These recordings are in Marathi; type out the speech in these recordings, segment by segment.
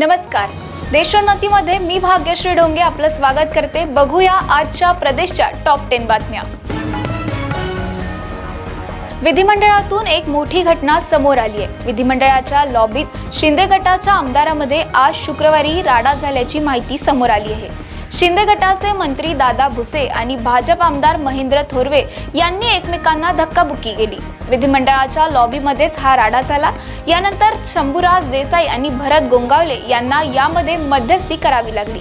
नमस्कार. देशोन्नतीमध्ये मी भाग्यश्री डोंगे आपलं स्वागत करते. बघूया आजच्या प्रदेशच्या टॉप टेन बातम्या. विधिमंडळातून एक मोठी घटना समोर आली आहे विधिमंडळाच्या लॉबीत शिंदे गटाच्या आमदारामध्ये आज शुक्रवारी राडा झाल्याची माहिती समोर आली आहे. शिंदे गटाचे मंत्री दादा भुसे आणि भाजप आमदार महेंद्र थोरवे यांनी एकमेकांना धक्काबुक्की केली. विधिमंडळाच्या लॉबीमध्येच हा राडा झाला. यानंतर शंभूराज देसाई आणि भरत गोंगावले यांना यामध्ये मध्यस्थी करावी लागली.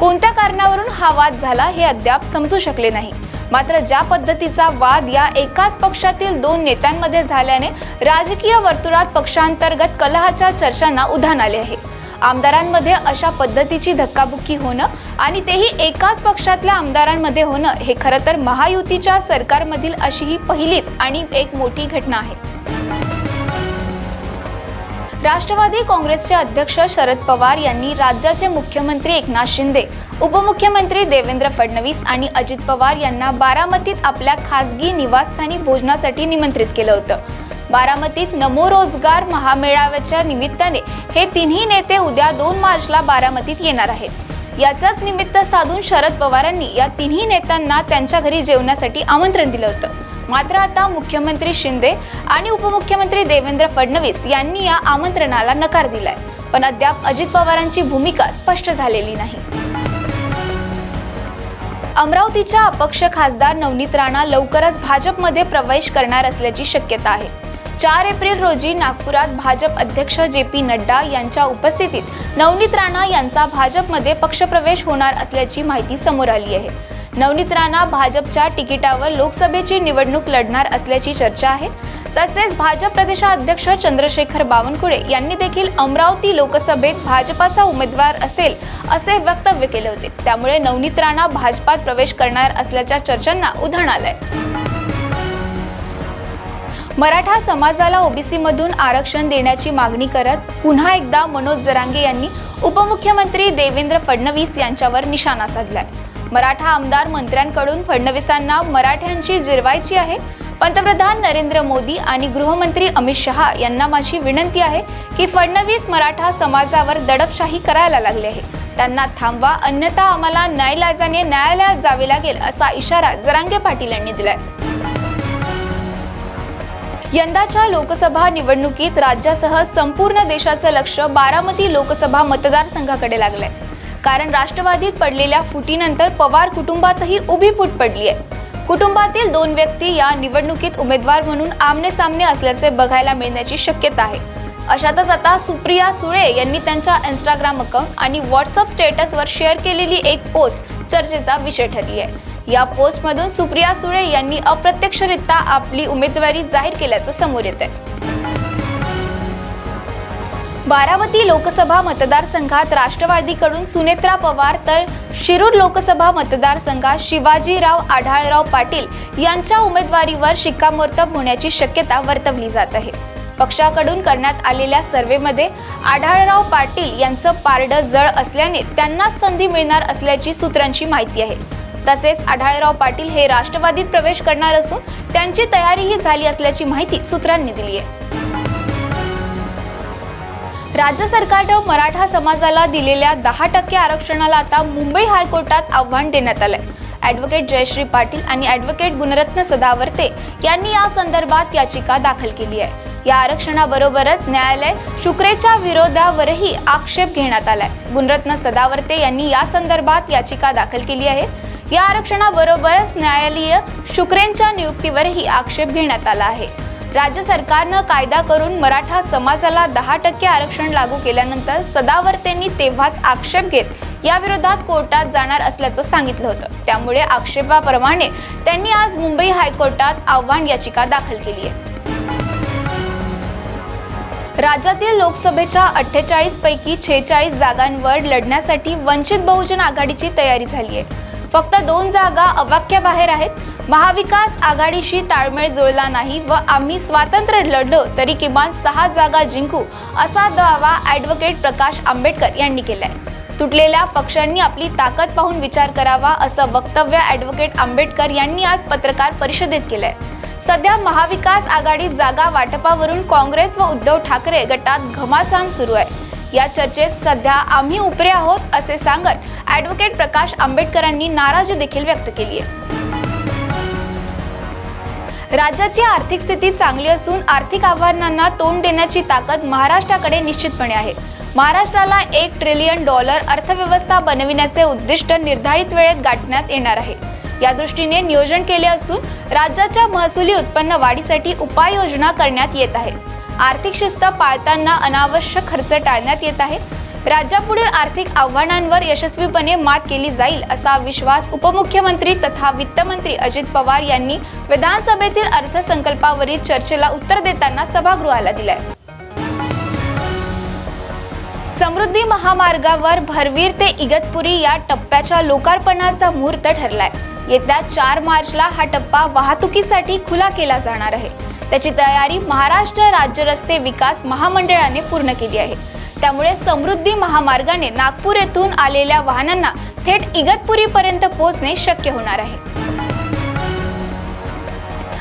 कोणत्या कारणावरून हा वाद झाला हे अद्याप समजू शकले नाही. मात्र ज्या पद्धतीचा वाद या एकाच पक्षातील दोन नेत्यांमध्ये झाल्याने राजकीय वर्तुळात पक्षांतर्गत कलहाच्या चर्चांना उधाण आले आहे. आमदारांमध्ये अशा पद्धतीची धक्काबुक्की होणं आणि तेही एकाच पक्षातल्या आमदारांमध्ये होणं हे खरं तर महायुतीच्या सरकारमधील अशी ही पहिलीच आणि एक मोठी घटना आहे. राष्ट्रवादी काँग्रेसचे अध्यक्ष शरद पवार यांनी राज्याचे मुख्यमंत्री एकनाथ शिंदे उपमुख्यमंत्री देवेंद्र फडणवीस आणि अजित पवार यांना बारामतीत आपल्या खासगी निवासस्थानी भोजनासाठी निमंत्रित केलं होतं. बारामतीत नमो रोजगार महामेळाव्याच्या निमित्ताने हे तिन्ही नेते उद्या दोन मार्चला बारामतीत येणार आहेत. याचाच निमित्त साधून शरद पवारांनी या तिन्ही नेत्यांना त्यांच्या घरी जेवण्यासाठी आमंत्रण दिलं होतं. मात्र आता मुख्यमंत्री शिंदे आणि उपमुख्यमंत्री देवेंद्र फडणवीस यांनी या आमंत्रणाला नकार दिलाय. पण अद्याप अजित पवारांची भूमिका स्पष्ट झालेली नाही. अमरावतीच्या अपक्ष खासदार नवनीत राणा लवकरच भाजपमध्ये प्रवेश करणार असल्याची शक्यता आहे. चार एप्रिल रोजी नागपुरात भाजप अध्यक्ष जे पी नड्डा यांच्या उपस्थितीत नवनीत राणा यांचा भाजपमध्ये पक्षप्रवेश होणार असल्याची माहिती समोर आली आहे. नवनीत राणा भाजपच्या तिकिटावर लोकसभेची निवडणूक लढणार असल्याची चर्चा आहे. तसेच भाजप प्रदेशाध्यक्ष चंद्रशेखर बावनकुळे यांनी देखील अमरावती लोकसभेत भाजपाचा उमेदवार असेल असे वक्तव्य केले होते. त्यामुळे नवनीत राणा भाजपात प्रवेश करणार असल्याच्या चर्चांना उधाण आलंय. मराठा समाजाला ओबीसीमधून आरक्षण देण्याची मागणी करत पुन्हा एकदा मनोज जरांगे यांनी उपमुख्यमंत्री देवेंद्र फडणवीस यांच्यावर निशाणा साधलाय. मराठा आमदार मंत्र्यांकडून फडणवीसांना मराठ्यांची जिरवायची आहे. पंतप्रधान नरेंद्र मोदी आणि गृहमंत्री अमित शहा यांना माझी विनंती आहे की फडणवीस मराठा समाजावर दडपशाही करायला लागले आहे त्यांना थांबवा अन्यथा आम्हाला न्यायालयाजाने न्यायालयात जावे लागेल असा इशारा जरांगे पाटील यांनी दिलाय. यंदाच्या लोकसभा निवडणुकीत राज्यासह संपूर्ण देशाचं लक्ष बारामती लोकसभा मतदारसंघाकडे लागलंय. कारण राष्ट्रवादीत पडलेल्या फुटीनंतर पवार कुटुंबातही उभी फूट पडली आहे. कुटुंबातील दोन व्यक्ती या निवडणुकीत उमेदवार म्हणून आमने सामने असल्याचे बघायला मिळण्याची शक्यता आहे. अशातच आता सुप्रिया सुळे यांनी त्यांच्या इंस्टाग्राम अकाउंट आणि व्हॉट्सअप स्टेटसवर शेअर केलेली एक पोस्ट चर्चेचा विषय ठरली आहे. या पोस्टमधून सुप्रिया सुळे यांनी अप्रत्यक्षरित्या आपली उमेदवारी जाहीर केल्याचं समोर येत आहे बारामती लोकसभा मतदारसंघात राष्ट्रवादीकडून सुनेत्रा पवार तर शिरूर लोकसभा मतदारसंघात शिवाजीराव आढाळराव पाटील यांच्या उमेदवारीवर शिक्कामोर्तब होण्याची शक्यता वर्तवली जात आहे. पक्षाकडून करण्यात आलेल्या सर्व्हेमध्ये आढाळराव पाटील यांचं पारडं जळ असल्याने त्यांनाच संधी मिळणार असल्याची सूत्रांची माहिती आहे. तसेच आढाळराव पाटील हे राष्ट्रवादीत प्रवेश करणार असून त्यांची तयारीही झाली असल्याची माहिती सूत्रांनी दिली आहे. राज्य सरकारनं मराठा समाजाला दिलेल्या दहा टक्के आरक्षणाला आता मुंबई हायकोर्टात आव्हान देण्यात आलंय. ॲडव्होकेट जयश्री पाटील आणि ॲडव्होकेट गुणरत्न सदावर्ते यांनी या संदर्भात याचिका दाखल केली आहे. या आरक्षणाबरोबरच न्यायालय शुक्रेच्या विरोधावरही आक्षेप घेण्यात आलाय. गुणरत्न सदावर्ते यांनी या संदर्भात याचिका दाखल केली आहे. या आरक्षणाबरोबरच न्यायालयीय शुक्रेंच्या नियुक्तीवरही आक्षेप घेण्यात आला आहे. राज्य सरकारनं कायदा करून मराठा समाजाला दहा टक्के आरक्षण लागू केल्यानंतर सदावर्तेंनी तेव्हाच आक्षेप घेत याविरोधात कोर्टात जाणार असल्याचं सांगितलं होतं. त्यामुळे आक्षेपाप्रमाणे त्यांनी आज मुंबई हायकोर्टात आव्हान याचिका दाखल केली आहे. राज्यातील लोकसभेच्या अठ्ठेचाळीस पैकी छेचाळीस जागांवर लढण्यासाठी वंचित बहुजन आघाडीची तयारी झाली आहे. फक्त दोन जागा अवाक्याबाहेर आहेत. महाविकास आघाडीशी ताळमेळ जुळला नाही व आम्ही स्वातंत्र्य लढलो तरी किमान सहा जागा जिंकू असा दावा ॲडव्होकेट प्रकाश आंबेडकर यांनी केलाय. तुटलेल्या पक्षांनी आपली ताकद पाहून विचार करावा असं वक्तव्य ॲडव्होकेट आंबेडकर यांनी आज पत्रकार परिषदेत केलंय. सध्या महाविकास आघाडीत जागा वाटपावरून काँग्रेस व उद्धव ठाकरे गटात घमासान सुरू आहे. या चर्चेत सध्या आम्ही उपरे आहोत असे सांगत ॲडव्होकेट प्रकाश आंबेडकरांनी नाराजी देखील व्यक्त केली आहे. राज्याची आर्थिक स्थिती चांगली असून आर्थिक आव्हानांना तोंड देण्याची ताकद महाराष्ट्राकडे निश्चितपणे आहे. महाराष्ट्राला एक ट्रिलियन डॉलर अर्थव्यवस्था बनविण्याचे उद्दिष्ट निर्धारित वेळेत गाठण्यात येणार आहे. या दृष्टीने नियोजन केले असून राज्याच्या महसुली उत्पन्न वाढीसाठी उपाययोजना करण्यात येत आहे. आर्थिक शिस्त पाळताना अनावश्यक खर्च टाळण्यात येत आहे. राज्यापुढील आर्थिक आव्हानांवर यशस्वीपणे मात केली जाईल असा विश्वास उपमुख्यमंत्री तथा वित्तमंत्री अजित पवार यांनी विधानसभेतील अर्थसंकल्पावरील चर्चेला उत्तर देताना सभागृहाला दिलाय. समृद्धी महामार्गावर भरवीर ते इगतपुरी या टप्प्याच्या लोकार्पणाचा मुहूर्त ठरलाय. येत्या चार मार्चला हा टप्पा वाहतुकीसाठी खुला केला जाणार आहे. त्याची तयारी महाराष्ट्र राज्य रस्ते विकास महामंडळाने पूर्ण केली आहे. त्यामुळे समृद्धी महामार्गाने नागपूर येथून आलेल्या वाहनांना थेट इगतपुरीपर्यंत पोहोचणे शक्य होणार आहे.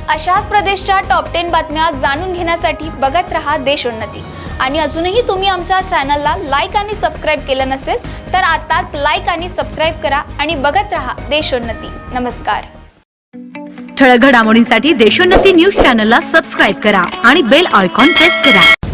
अशाच प्रदेशच्या टॉप टेन बातम्या जाणून घेण्यासाठी बघत रहा देशोन्नती. आणि अजूनही तुम्ही आमच्या चॅनलला लाईक आणि सबस्क्राईब केलं नसेल तर आताच लाईक आणि सबस्क्राईब करा आणि बघत रहा देशोन्नती. नमस्कार. ठळक घडामोडींसाठी देशोन्नती न्यूज चॅनलला सबस्क्राईब करा आणि बेल आयकॉन प्रेस करा.